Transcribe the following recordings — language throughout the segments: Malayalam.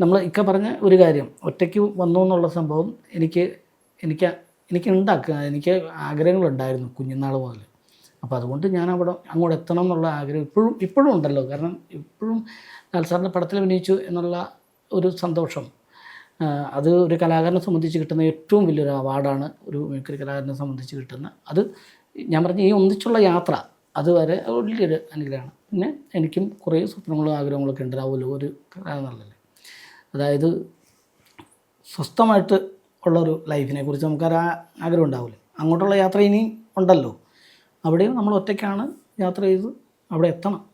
നമ്മൾ ഇക്ക പറഞ്ഞ ഒരു കാര്യം ഒറ്റയ്ക്ക് വന്നു എന്നുള്ള സംഭവം എനിക്ക് എനിക്ക് എനിക്ക് ഉണ്ടാക്കുക എനിക്ക് ആഗ്രഹങ്ങളുണ്ടായിരുന്നു കുഞ്ഞുനാൾ മുതൽ. അപ്പോൾ അതുകൊണ്ട് ഞാൻ അവിടെ അങ്ങോട്ട് എത്തണം എന്നുള്ള ആഗ്രഹം ഇപ്പോഴും ഇപ്പോഴും ഉണ്ടല്ലോ. കാരണം ഇപ്പോഴും ലാൽ സാറിന്റെ പടത്തിൽ അഭിനയിച്ചു എന്നുള്ള ഒരു സന്തോഷം അത് ഒരു കലാകാരനെ സംബന്ധിച്ച് കിട്ടുന്ന ഏറ്റവും വലിയൊരു അവാർഡാണ് ഒരു മിമിക്രി കലാകാരനെ സംബന്ധിച്ച് കിട്ടുന്ന. അത് ഞാൻ പറഞ്ഞ ഈ ഒന്നിച്ചുള്ള യാത്ര അതുവരെ വലിയൊരു അനുഗ്രഹമാണ്. പിന്നെ എനിക്കും കുറേ സ്വപ്നങ്ങളും ആഗ്രഹങ്ങളൊക്കെ ഉണ്ടാവുമല്ലോ ഒരു കലാകാരനല്ലേ അതായത് സ്വസ്ഥമായിട്ട് ഉള്ളൊരു ലൈഫിനെ കുറിച്ച് നമുക്കൊരു ആഗ്രഹം ഉണ്ടാവില്ല. അങ്ങോട്ടുള്ള യാത്ര ഇനി ഉണ്ടല്ലോ. അവിടെയും നമ്മൾ ഒറ്റയ്ക്കാണ് യാത്ര ചെയ്ത് അവിടെ എത്തണം.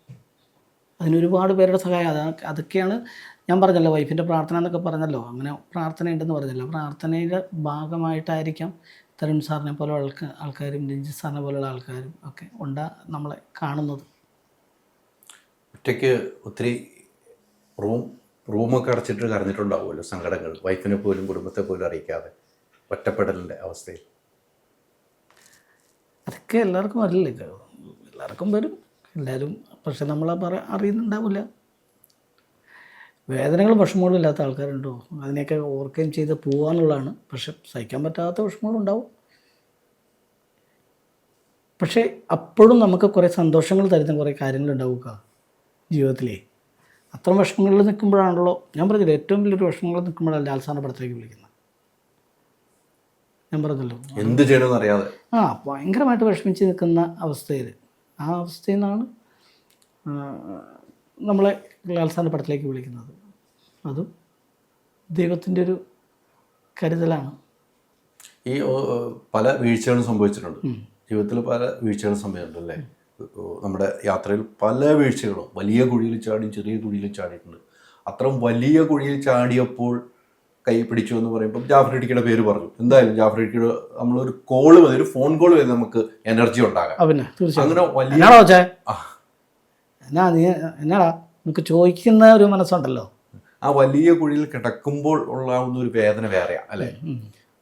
അതിനൊരുപാട് പേരുടെ സഹായം. അതാ അതൊക്കെയാണ് ഞാൻ പറഞ്ഞല്ലോ വൈഫിന്റെ പ്രാർത്ഥന എന്നൊക്കെ പറഞ്ഞല്ലോ. അങ്ങനെ പ്രാർത്ഥനയുണ്ടെന്ന് പറഞ്ഞല്ലോ. പ്രാർത്ഥനയുടെ ഭാഗമായിട്ടായിരിക്കാം തരുൺ സാറിനെ പോലെ ആൾക്കാർ ആൾക്കാരും രഞ്ജിത് സാറിനെ പോലെയുള്ള ആൾക്കാരും ഒക്കെ ഉണ്ടാ നമ്മളെ കാണുന്നത്. ഒറ്റയ്ക്ക് ഒത്തിരി റൂം റൂമൊക്കെ അടച്ചിട്ട് കരഞ്ഞിട്ടുണ്ടാവുമല്ലോ സങ്കടങ്ങൾ. വൈഫിനെ പോലും കുടുംബത്തെ പോലും അറിയിക്കാതെ ഒറ്റപ്പെടലിന്റെ അവസ്ഥയിൽ. അതൊക്കെ എല്ലാവർക്കും അറിയില്ല. എല്ലാവർക്കും വരും. എല്ലാവരും പക്ഷെ നമ്മൾ പറ അറിയുന്നുണ്ടാവില്ല. വേദനകൾ വിഷമങ്ങളും ഇല്ലാത്ത ആൾക്കാരുണ്ടോ? അതിനെയൊക്കെ ഓവർകം ചെയ്ത് പോകാന്നുള്ളതാണ് പക്ഷെ സഹിക്കാൻ പറ്റാത്ത വിഷമങ്ങളും ഉണ്ടാവും പക്ഷേ അപ്പോഴും നമുക്ക് കുറേ സന്തോഷങ്ങൾ തരുന്ന കുറേ കാര്യങ്ങളുണ്ടാവുക ജീവിതത്തിലേ. അത്തരം വിഷമങ്ങളിൽ നിൽക്കുമ്പോഴാണല്ലോ ഞാൻ പറഞ്ഞില്ല ഏറ്റവും വലിയൊരു വിഷമങ്ങളിൽ നിൽക്കുമ്പോഴാണ് ലാൽസാറിന്റെ പടത്തിലേക്ക് വിളിക്കുന്നത്. ഞാൻ പറഞ്ഞല്ലോ. എന്ത് ചെയ്യണമെന്ന് അറിയാതെ. ആ ഭയങ്കരമായിട്ട് വിഷമിച്ച് നിൽക്കുന്ന അവസ്ഥയിൽ. ആ അവസ്ഥയിൽ നിന്നാണ് നമ്മളെ ലാൽസാറിന്റെ പടത്തിലേക്ക് വിളിക്കുന്നത്. അതും ദൈവത്തിന്റെ ഒരു കരുതലാണ്. ഈ പല വീഴ്ചകളും സംഭവിച്ചിട്ടുണ്ട്. ജീവിതത്തിൽ പല വീഴ്ചകളും സംഭവിച്ചിട്ടുണ്ട് അല്ലേ? നമ്മുടെ യാത്രയിൽ പല വീഴ്ചകളും. വലിയ കുഴിയിൽ ചാടി ചെറിയ കുഴിയിൽ ചാടിയിട്ടുണ്ട്. അത്ര വലിയ കുഴിയിൽ ചാടിയപ്പോൾ കൈ പിടിച്ചു എന്ന് പറയുമ്പോൾ ജാഫർ ഇടുക്കിയുടെ പേര് പറഞ്ഞു. എന്തായാലും ജാഫർ ഇടുക്കിയുടെ നമ്മളൊരു കോൾ മതി ഒരു ഫോൺ കോൾ മതി നമുക്ക് എനർജി ഉണ്ടാകാം. അങ്ങനെ വലിയ എന്നാ നീ എന്നാടാ? നമുക്ക് ചോദിക്കുന്ന ഒരു മനസ്സുണ്ടല്ലോ. ആ വലിയ കുഴിയിൽ കിടക്കുമ്പോൾ ഉള്ളാവുന്ന ഒരു വേദന വേറെയാ അല്ലേ?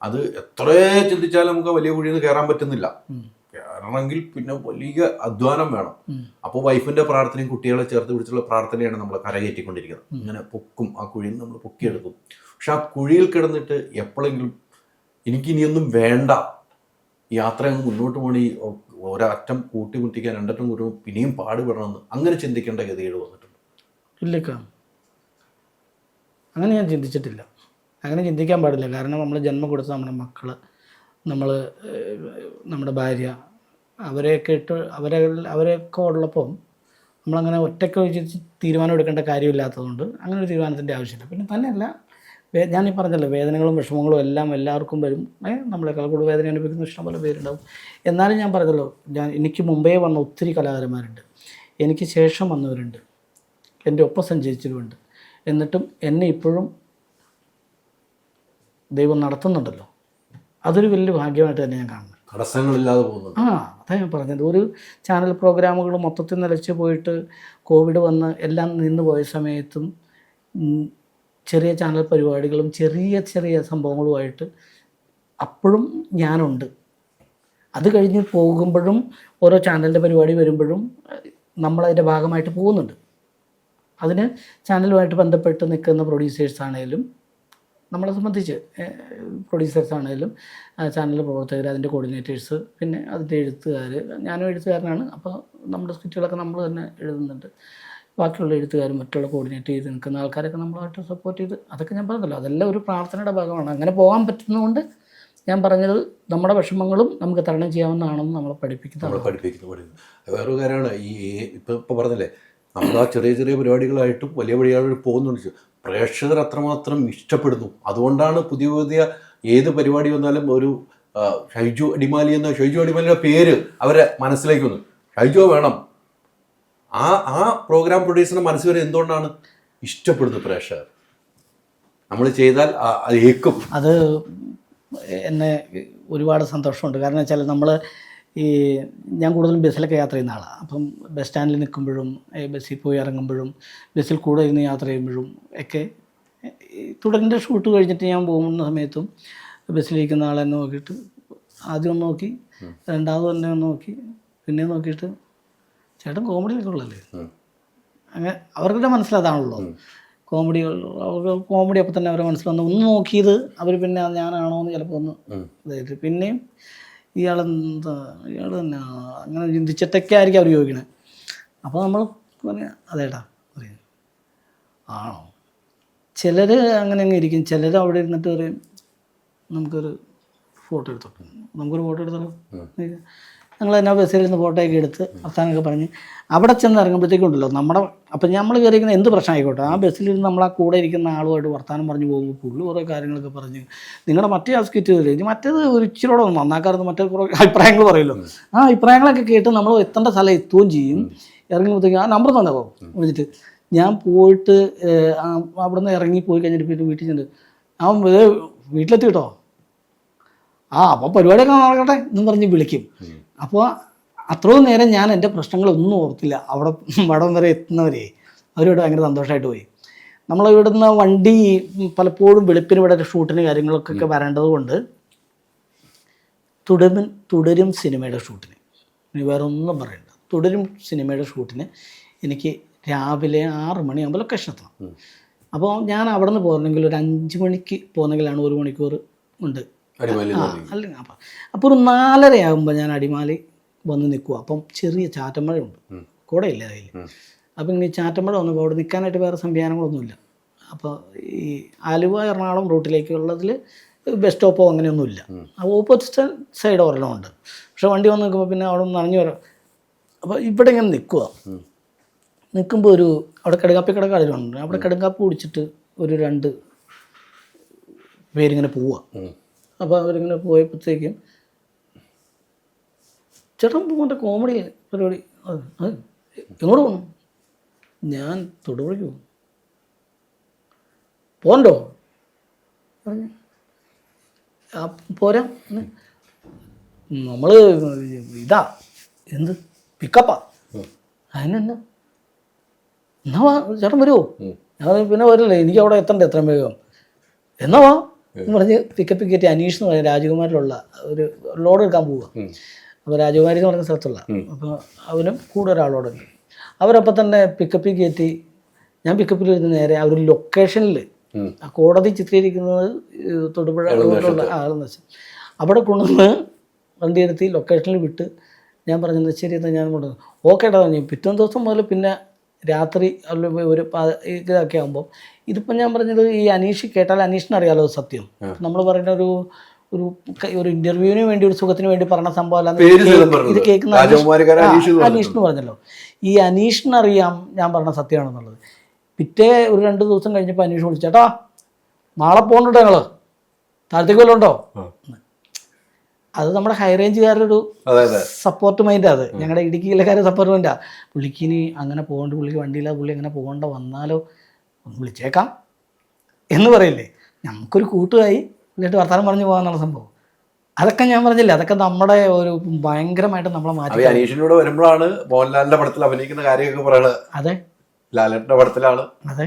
അത് എത്ര ചിന്തിച്ചാലും നമുക്ക് വലിയ കുഴിയിൽ നിന്ന് കയറാൻ പറ്റുന്നില്ല. കയറണമെങ്കിൽ പിന്നെ വലിയ അധ്വാനം വേണം. അപ്പൊ അപ്പോൾ വൈഫിന്റെ പ്രാർത്ഥനയും കുട്ടികളെ ചേർത്ത് പിടിച്ചുള്ള പ്രാർത്ഥനയാണ് നമ്മൾ കരകയറ്റിക്കൊണ്ടിരിക്കുന്നത്. ഇങ്ങനെ പൊക്കും ആ കുഴിയിൽ നമ്മൾ പൊക്കിയെടുക്കും. പക്ഷെ ആ കുഴിയിൽ കിടന്നിട്ട് എപ്പോഴെങ്കിലും എനിക്ക് ഇനിയൊന്നും വേണ്ട. യാത്ര അങ്ങ് മുന്നോട്ട് പോണി ഒരറ്റം കൂട്ടിമുട്ടിക്കാൻ രണ്ടറ്റം കൂട്ടും പിന്നെയും പാടുപെടണമെന്ന് അങ്ങനെ ചിന്തിക്കേണ്ട ഗതികേട് വന്നിട്ടുണ്ട്. ഇല്ല അങ്ങനെ ഞാൻ ചിന്തിച്ചിട്ടില്ല. അങ്ങനെ ചിന്തിക്കാൻ പാടില്ല. കാരണം നമ്മൾ ജന്മം കൊടുത്ത നമ്മുടെ മക്കൾ നമ്മൾ നമ്മുടെ ഭാര്യ അവരെയൊക്കെ ഇട്ട് അവരെ അവരെയൊക്കെ ഉള്ളപ്പം നമ്മളങ്ങനെ ഒറ്റയ്ക്ക് വെച്ച് തീരുമാനം എടുക്കേണ്ട കാര്യമില്ലാത്തതുകൊണ്ട് അങ്ങനെ ഒരു തീരുമാനത്തിന്റെ ആവശ്യമില്ല. പിന്നെ തന്നെയല്ല വേ- ഈ പറഞ്ഞല്ലോ വേദനകളും വിഷമങ്ങളും എല്ലാം എല്ലാവർക്കും വരും. ഏഹ് നമ്മളെക്കാൾ കൂടുതൽ വേദന അനുഭവിക്കുന്ന ഇഷ്ടംപോലെ പേരുണ്ടാവും. എന്നാലും ഞാൻ പറഞ്ഞല്ലോ ഞാൻ എനിക്ക് മുമ്പേ വന്ന ഒത്തിരി കലാകാരന്മാരുണ്ട്. എനിക്ക് ശേഷം വന്നവരുണ്ട്. എന്റെ ഒപ്പം സഞ്ചരിച്ചവരുണ്ട്. എന്നിട്ടും എന്നെ ഇപ്പോഴും ദൈവം നടത്തുന്നുണ്ടല്ലോ. അതൊരു വലിയ ഭാഗ്യമായിട്ട് തന്നെ ഞാൻ കാണുന്നത് തടസ്സങ്ങളില്ലാതെ പോകുന്നത്. ആ അതാ ഞാൻ പറഞ്ഞത്. ഒരു ചാനൽ പ്രോഗ്രാമുകൾ മൊത്തത്തിൽ നിലച്ച് പോയിട്ട് കോവിഡ് വന്ന് എല്ലാം നിന്ന് പോയ സമയത്തും ചെറിയ ചാനൽ പരിപാടികളും ചെറിയ ചെറിയ സംഭവങ്ങളുമായിട്ട് അപ്പോഴും ഞാനുണ്ട്. അത് കഴിഞ്ഞ് പോകുമ്പോഴും ഓരോ ചാനലിന്റെ പരിപാടി വരുമ്പോഴും നമ്മളതിന്റെ ഭാഗമായിട്ട് പോകുന്നുണ്ട്. അതിന് ചാനലുമായിട്ട് ബന്ധപ്പെട്ട് നിൽക്കുന്ന പ്രൊഡ്യൂസേഴ്സ് ആണേലും നമ്മളെ സംബന്ധിച്ച് പ്രൊഡ്യൂസേഴ്സ് ആണെങ്കിലും ചാനൽ പ്രവർത്തകർ അതിന്റെ കോർഡിനേറ്റേഴ്സ് പിന്നെ അതിന്റെ എഴുത്തുകാർ ഞാനും എഴുത്തുകാരനാണ്. അപ്പോൾ നമ്മുടെ സ്ക്രിപ്റ്റുകളൊക്കെ നമ്മൾ തന്നെ എഴുതുന്നുണ്ട്. ബാക്കിയുള്ള എഴുത്തുകാരും മറ്റുള്ള കോർഡിനേറ്റ് ചെയ്ത് നിൽക്കുന്ന ആൾക്കാരൊക്കെ നമ്മളായിട്ട് സപ്പോർട്ട് ചെയ്ത് അതൊക്കെ ഞാൻ പറഞ്ഞല്ലോ അതെല്ലാം ഒരു പ്രാർത്ഥനയുടെ ഭാഗമാണ്. അങ്ങനെ പോകാൻ പറ്റുന്നതുകൊണ്ട് ഞാൻ പറഞ്ഞത് നമ്മുടെ വിഷമങ്ങളും നമുക്ക് തരണം ചെയ്യാവുന്നതാണെന്ന് നമ്മളെ പഠിപ്പിക്കുന്നത് നമ്മളെ പഠിപ്പിക്കുന്നു പഠിക്കുന്നു വേറൊരു കാര്യമാണ് ഈ ഇപ്പോൾ ഇപ്പോൾ പറഞ്ഞില്ലേ നമ്മൾ ആ ചെറിയ ചെറിയ പരിപാടികളായിട്ടും വലിയ പരിപാടികൾ പോകുന്നുണ്ട്. പ്രേക്ഷകർ അത്രമാത്രം ഇഷ്ടപ്പെടുന്നു. അതുകൊണ്ടാണ് പുതിയ പുതിയ ഏത് പരിപാടി വന്നാലും ഒരു ഷൈജു അടിമാലി എന്ന ഷൈജു അടിമാലിയുടെ പേര് അവരെ മനസ്സിലേക്ക് വന്നു. ഷൈജു വേണം. ആ ആ പ്രോഗ്രാം പ്രൊഡ്യൂസറിന്റെ മനസ്സിൽ വരെ എന്തുകൊണ്ടാണ് ഇഷ്ടപ്പെടുന്നു പ്രേക്ഷകർ? നമ്മൾ ചെയ്താൽ അത് ഏക്കും. അത് എന്നെ ഒരുപാട് സന്തോഷമുണ്ട്. കാരണം വെച്ചാൽ നമ്മൾ ഈ ഞാൻ കൂടുതലും ബസ്സിലൊക്കെ യാത്ര ചെയ്യുന്ന ആളാണ് അപ്പം ബസ് സ്റ്റാൻഡിൽ നിൽക്കുമ്പോഴും ബസ്സിൽ പോയി ഇറങ്ങുമ്പോഴും ബസ്സിൽ കൂടെ ഇരുന്ന് യാത്ര ചെയ്യുമ്പോഴും ഒക്കെ തുടരിന്റെ ഷൂട്ട് കഴിഞ്ഞിട്ട് ഞാൻ പോകുന്ന സമയത്തും ബസ്സിലിരിക്കുന്ന ആളെ നോക്കിയിട്ട് ആദ്യം ഒന്ന് നോക്കി രണ്ടാമത് തന്നെ ഒന്ന് നോക്കി പിന്നെ നോക്കിയിട്ട് ചേട്ടൻ കോമഡിയിലൊക്കെ ഉള്ളല്ലേ അങ്ങനെ അവരുടെ മനസ്സിലതാണല്ലോ. കോമഡി കോമഡി അപ്പം തന്നെ അവരെ മനസ്സിൽ വന്ന്. ഒന്ന് നോക്കിയത് അവർ പിന്നെ ഞാനാണോ എന്ന് ചിലപ്പോൾ ഒന്ന്. ഇതായിട്ട് പിന്നെയും ഇയാളെന്താ? ഇയാൾ തന്നെ അങ്ങനെ ചിന്തിച്ചിട്ടൊക്കെ ആയിരിക്കും അവർ ചോദിക്കണേ. അപ്പോൾ നമ്മൾ പറയാം അതേടാ പറയും. ആണോ? ചിലർ അങ്ങനെ അങ്ങ് ഇരിക്കും. ചിലർ അവിടെ ഇരുന്നിട്ട് പറയും നമുക്കൊരു ഫോട്ടോ എടുത്തോട്ടെ നമുക്കൊരു ഫോട്ടോ എടുത്തോളൂ. ഞങ്ങൾ തന്നെ ബസ്സിൽ നിന്ന് ഫോട്ടോ ഒക്കെ എടുത്ത് വർത്താനമൊക്കെ പറഞ്ഞ് അവിടെ ചെന്ന് ഇറങ്ങുമ്പോഴത്തേക്കുണ്ടല്ലോ നമ്മുടെ അപ്പം നമ്മൾ കയറിയിരിക്കുന്ന എന്ത് പ്രശ്നം ആയിക്കോട്ടെ ആ ബസ്സിലിരുന്ന് നമ്മൾ ആ കൂടെ ഇരിക്കുന്ന ആളുമായിട്ട് വർത്താനം പറഞ്ഞു പോകുമ്പോൾ പുള്ളി കുറേ കാര്യങ്ങളൊക്കെ പറഞ്ഞ് നിങ്ങളുടെ മറ്റേ ആ സ്കിറ്റ് ഇനി മറ്റേത് ഒരു ഇച്ചിരി ഒന്ന് നന്നാക്കാറുണ്ട് മറ്റേ കുറേ അഭിപ്രായങ്ങൾ പറയുമല്ലോ. ആ അഭിപ്രായങ്ങളൊക്കെ കേട്ട് നമ്മൾ എത്തേണ്ട സ്ഥലം എത്തുകയും ചെയ്യും. ഇറങ്ങുമ്പോഴത്തേക്കും ആ നമ്പർ തന്നെ? വിളിച്ചിട്ട് ഞാൻ പോയിട്ട് അവിടെ നിന്ന് ഇറങ്ങി പോയി കഴിഞ്ഞിട്ട് വീട്ടിൽ ചെന്നിട്ട് അവൻ വീട്ടിലെത്തി കേട്ടോ. ആ അപ്പോൾ പരിപാടിയൊക്കെ നടക്കട്ടെ എന്നും പറഞ്ഞ് വിളിക്കും. അപ്പോൾ അത്രയും നേരം ഞാൻ എന്റെ പ്രശ്നങ്ങളൊന്നും ഓർത്തില്ല. അവിടെ വടം വരെ എത്തുന്നവരെ അവരോട് ഭയങ്കര സന്തോഷമായിട്ട് പോയി. നമ്മൾ ഇവിടുന്ന് വണ്ടി പലപ്പോഴും വെളുപ്പിന് ഇവിടെ ഷൂട്ടിന് കാര്യങ്ങളൊക്കെ വരേണ്ടത് കൊണ്ട് തുടരും തുടരും സിനിമയുടെ ഷൂട്ടിന്. ഇനി വേറെ ഒന്നും പറയണ്ട. തുടരും സിനിമയുടെ ഷൂട്ടിന് എനിക്ക് രാവിലെ ആറ് മണിയാകുമ്പോൾ ലൊക്കേഷൻ എത്തണം അപ്പോൾ ഞാൻ അവിടെ നിന്ന് പോകുന്നെങ്കിൽ ഒരു അഞ്ച് മണിക്ക് പോകുന്നെങ്കിലാണ് ഒരു മണിക്കൂർ ഉണ്ട്. അല്ലെങ്കിൽ അപ്പം അപ്പോൾ ഒരു നാലര ആകുമ്പോൾ ഞാൻ അടിമാലി വന്ന് നിൽക്കുക അപ്പം ചെറിയ ചാറ്റമഴയുണ്ട് കൂടെ ഇല്ല കയ്യിൽ അപ്പം ഇങ്ങനെ ഈ ചാറ്റമഴ വന്നപ്പോൾ അവിടെ നിൽക്കാനായിട്ട് വേറെ സംവിധാനങ്ങളൊന്നുമില്ല. അപ്പോൾ ഈ ആലുവ എറണാകുളം റൂട്ടിലേക്കുള്ളതിൽ ബസ് സ്റ്റോപ്പോ അങ്ങനെയൊന്നുമില്ല. ഓപ്പോസിറ്റ് സൈഡ് ഒരെണ്ണമുണ്ട് പക്ഷെ വണ്ടി വന്ന് നിൽക്കുമ്പോൾ പിന്നെ അവിടെ നനഞ്ഞു വരാം. അപ്പോൾ ഇവിടെ ഇങ്ങനെ നിൽക്കുക നിൽക്കുമ്പോൾ ഒരു അവിടെ കടുകാപ്പി കടക്കാടുണ്ട് അവിടെ കടുങ്കാപ്പി കുടിച്ചിട്ട് ഒരു രണ്ട് പേരിങ്ങനെ പോവുക അപ്പോൾ അവരിങ്ങനെ പോയപ്പോഴത്തേക്കും ചേട്ടൻ പോകുന്ന കോമഡി പരിപാടി. എങ്ങോട്ട് പോകണം ഞാൻ തൊടുപുഴയ്ക്ക് പോകും പോണ്ടോ? പറഞ്ഞു. പോരാ. നമ്മൾ ഇതാ. എന്ത്? പിക്കപ്പാ അതിനെന്നാ? എന്നാ വാ ചേട്ടൻ വരുമോ ഞാൻ പിന്നെ വരില്ല. എനിക്ക് അവിടെ എത്തണ്ടേ? എത്രയും വേഗം. എന്നാ വാ. എന്ന് പറഞ്ഞ് പിക്കപ്പ് കയറ്റി അനീഷ് എന്ന് പറഞ്ഞ രാജകുമാരിലുള്ള ഒരു ലോഡ് എടുക്കാൻ പോവുക. അപ്പോൾ രാജകുമാരി എന്ന് പറഞ്ഞ സ്ഥലത്തുള്ള. അപ്പോൾ അവനും കൂടെ ഒരാളോട് അവരപ്പം തന്നെ പിക്കപ്പിൽ കയറ്റി ഞാൻ പിക്കപ്പിൽ ഇരുന്ന് നേരെ ആ ഒരു ലൊക്കേഷനിൽ ആ കോടതി ചിത്രീകരിക്കുന്നത് തൊടുപുഴ ആളെന്ന് ആളെന്ന് അവിടെ കൊണ്ടുവന്ന് വണ്ടി എടുത്തി ലൊക്കേഷനിൽ വിട്ട് ഞാൻ പറഞ്ഞത് ശരി എന്നാൽ ഞാൻ കൊണ്ടുവന്നു. ഓക്കെ ഏട്ടാ പറഞ്ഞു പിറ്റേ ദിവസം മുതൽ പിന്നെ രാത്രി ഒരു ഇതൊക്കെ ആകുമ്പോൾ ഇതിപ്പോൾ ഞാൻ പറഞ്ഞത് ഈ അനീഷ് കേട്ടാൽ അനീഷിന് അറിയാലോ സത്യം. നമ്മൾ പറയുന്ന ഒരു ഒരു ഒരു ഇന്റർവ്യൂവിന് വേണ്ടി ഒരു സുഖത്തിന് വേണ്ടി പറഞ്ഞ സംഭവം അല്ല ഇത് കേൾക്കുന്ന അനീഷ്- അനീഷ് എന്ന് പറഞ്ഞല്ലോ. ഈ അനീഷിന് അറിയാം ഞാൻ പറഞ്ഞ സത്യമാണെന്നുള്ളത്. പിറ്റേ ഒരു രണ്ട് ദിവസം കഴിഞ്ഞപ്പോൾ അനീഷ് വിളിച്ചേട്ടാ നാളെ പോകണ്ടോ ഞങ്ങൾ താഴത്തേക്ക് വല്ലതും ഉണ്ടോ? അത് നമ്മുടെ ഹൈ റേഞ്ചുകാരുടെ ഒരു സപ്പോർട്ട് മൈൻഡ് അത്. ഞങ്ങളുടെ ഇടുക്കി ജില്ലക്കാരെ സപ്പോർട്ട് മൈൻഡാ പുള്ളിക്ക് ഇനി അങ്ങനെ പോകേണ്ട പുള്ളിക്ക് വണ്ടിയില്ല പുള്ളി അങ്ങനെ പോകേണ്ട വന്നാലോ ഒന്ന് വിളിച്ചേക്കാം എന്ന് പറയില്ലേ. നമുക്കൊരു കൂട്ടുകായി എന്നിട്ട് വർത്തമാനം പറഞ്ഞു പോകാന്നുള്ള സംഭവം. അതൊക്കെ ഞാൻ പറഞ്ഞില്ല അതൊക്കെ നമ്മുടെ ഒരു ഭയങ്കരമായിട്ട് നമ്മളെ മാറ്റി അനീഷിനോട് വരുമ്പോഴാണ് മോഹൻലാലിന്റെ പടത്തിൽ അഭിനയിക്കുന്ന കാര്യമൊക്കെ പറയണത്. അതെ. ലാലേട്ടന്റെ പടത്തിലാണ്. അതെ.